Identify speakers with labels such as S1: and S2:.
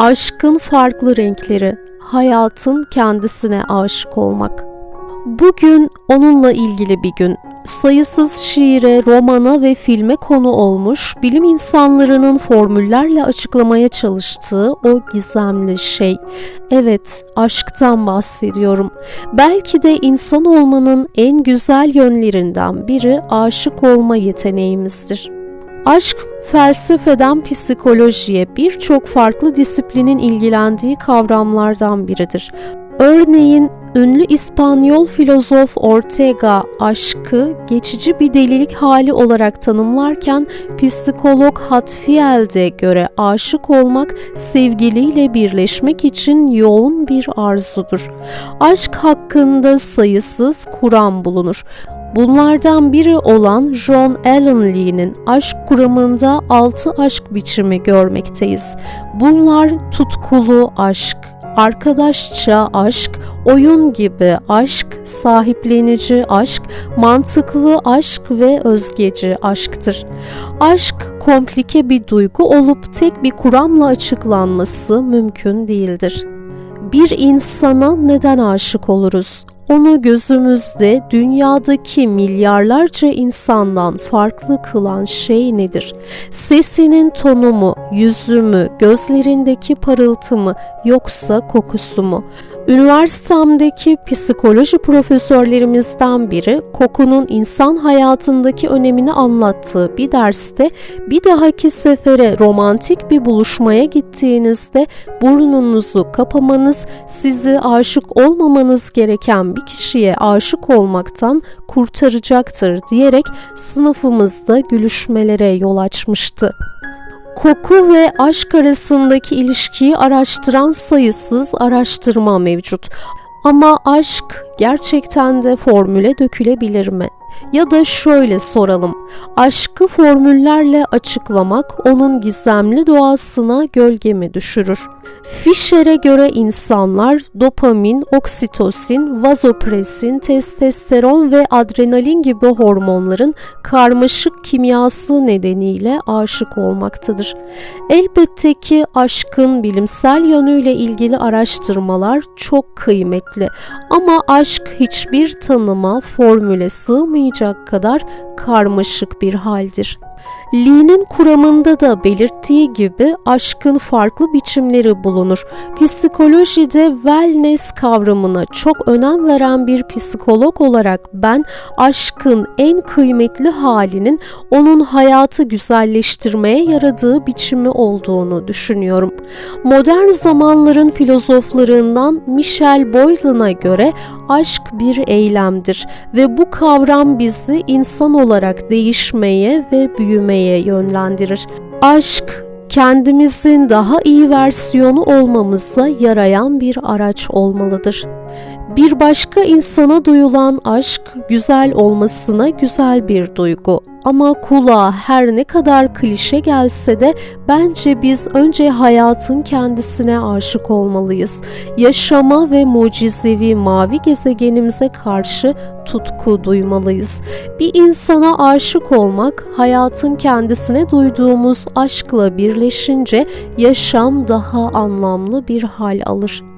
S1: Aşkın farklı renkleri, hayatın kendisine aşık olmak. Bugün onunla ilgili bir gün. Sayısız şiire, romana ve filme konu olmuş, bilim insanlarının formüllerle açıklamaya çalıştığı o gizemli şey. Evet, aşktan bahsediyorum. Belki de insan olmanın en güzel yönlerinden biri aşık olma yeteneğimizdir. Aşk felsefeden psikolojiye birçok farklı disiplinin ilgilendiği kavramlardan biridir. Örneğin ünlü İspanyol filozof Ortega aşkı geçici bir delilik hali olarak tanımlarken psikolog Hatfiel'de göre aşık olmak sevgiliyle birleşmek için yoğun bir arzudur. Aşk hakkında sayısız kuram bulunur. Bunlardan biri olan John Allen Lee'nin aşk kuramında altı aşk biçimi görmekteyiz. Bunlar tutkulu aşk, arkadaşça aşk, oyun gibi aşk, sahiplenici aşk, mantıklı aşk ve özgeci aşktır. Aşk komplike bir duygu olup tek bir kuramla açıklanması mümkün değildir. Bir insana neden aşık oluruz? Onu gözümüzde dünyadaki milyarlarca insandan farklı kılan şey nedir? Sesinin tonu mu, yüzü mü, gözlerindeki parıltı mı yoksa kokusu mu? Üniversitemdeki psikoloji profesörlerimizden biri kokunun insan hayatındaki önemini anlattığı bir derste bir dahaki sefere romantik bir buluşmaya gittiğinizde burnunuzu kapamanız sizi aşık olmamanız gereken bir kişiye aşık olmaktan kurtaracaktır diyerek sınıfımızda gülüşmelere yol açmıştı. Koku ve aşk arasındaki ilişkiyi araştıran sayısız araştırma mevcut. Ama aşk gerçekten de formüle dökülebilir mi? Ya da şöyle soralım. Aşkı formüllerle açıklamak onun gizemli doğasına gölge mi düşürür? Fischer'e göre insanlar dopamin, oksitosin, vazopresin, testosteron ve adrenalin gibi hormonların karmaşık kimyası nedeniyle aşık olmaktadır. Elbette ki aşkın bilimsel yönüyle ilgili araştırmalar çok kıymetli ama aşk hiçbir tanıma, formüle sığmayacak kadar karmaşık bir haldir. Lee'nin kuramında da belirttiği gibi aşkın farklı biçimleri bulunur. Psikolojide wellness kavramına çok önem veren bir psikolog olarak ben aşkın en kıymetli halinin onun hayatı güzelleştirmeye yaradığı biçimi olduğunu düşünüyorum. Modern zamanların filozoflarından Michel Boylan'a göre aşk bir eylemdir ve bu kavram bizi insan olarak değişmeye ve büyümeye yönlendirir. Aşk kendimizin daha iyi versiyonu olmamıza yarayan bir araç olmalıdır. Bir başka insana duyulan aşk güzel olmasına güzel bir duygu ama kulağa her ne kadar klişe gelse de bence biz önce hayatın kendisine aşık olmalıyız. Yaşama ve mucizevi mavi gezegenimize karşı tutku duymalıyız. Bir insana aşık olmak hayatın kendisine duyduğumuz aşkla birleşince yaşam daha anlamlı bir hal alır.